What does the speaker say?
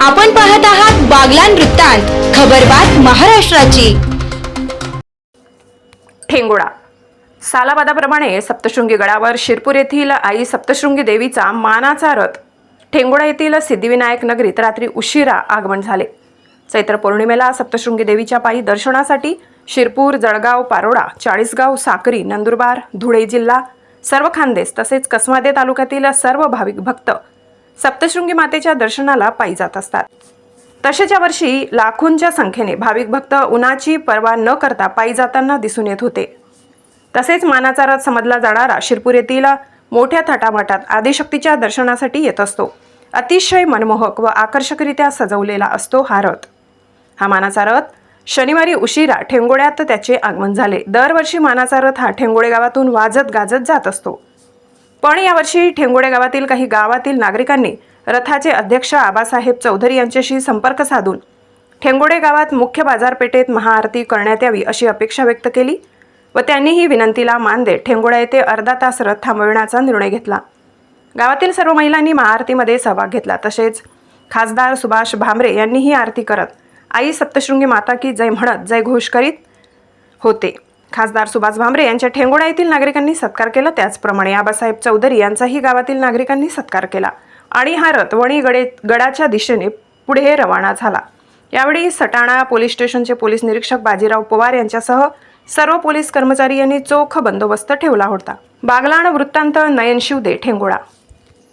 आपण पाहत आहात बागलान वृत्तांत खबरबात महाराष्ट्राची. ठेंगुडा. सालाबादाप्रमाणे सप्तशृंगी गडावर शिरपूर येथील आई सप्तशृंगी देवीचा मानाचा रथ. ठेंगुडा येथील सिद्धिविनायक नगरीत रात्री उशिरा आगमन झाले. चैत्र पौर्णिमेला सप्तशृंगी देवीच्या पायी दर्शनासाठी शिरपूर जळगाव पारोडा चाळीसगाव साक्री नंदुरबार धुळे जिल्हा सर्व खानदेश तसेच कसमादे तालुक्यातील सर्व भाविक भक्त सप्तशृंगी मातेच्या दर्शनाला पायी जात असतात. तसेच्या वर्षी लाखोंच्या संख्येने भाविक भक्त उन्हाची पर्वा न करता पायी जाताना दिसून येत होते. तसेच मानाचा रथ समजला जाणारा शिरपूर येथील मोठ्या थाटामाटात आदिशक्तीच्या दर्शनासाठी येत असतो. अतिशय मनमोहक व आकर्षकरित्या सजवलेला असतो हा रथ. हा मानाचा रथ शनिवारी उशिरा ठेंगोळ्यात त्याचे आगमन झाले. दरवर्षी मानाचा रथ हा ठेंगोळे गावातून वाजत गाजत जात असतो. पण यावर्षी ठेंगोडे गावातील काही गावातील नागरिकांनी रथाचे अध्यक्ष आबासाहेब चौधरी यांच्याशी संपर्क साधून ठेंगोडे गावात मुख्य बाजारपेठेत महाआरती करण्यात यावी अशी अपेक्षा व्यक्त केली व त्यांनी ही विनंतीला मान देत ठेंगोडा येथे अर्धा तास रथ थांबविण्याचा निर्णय घेतला. गावातील सर्व महिलांनी महाआरतीमध्ये सहभाग घेतला. तसेच खासदार सुभाष भामरे यांनी ही आरती करत आई सप्तशृंगी माता की जय म्हणत जय घोष करीत होते. खासदार सुभाष भामरे यांच्या ठेंगोडा येथील नागरिकांनी सत्कार केला. त्याचप्रमाणे आबासाहेब चौधरी यांचाही गावातील नागरिकांनी सत्कार केला. आणि हा रथ वणी गडे गडाच्या दिशेने पुढे रवाना झाला. यावेळी सटाणा पोलीस स्टेशनचे पोलीस निरीक्षक बाजीराव पवार यांच्यासह सर्व पोलीस कर्मचारी यांनी चोख बंदोबस्त ठेवला होता. बागलाण वृत्तांत नयन शिवदे ठेंगोळा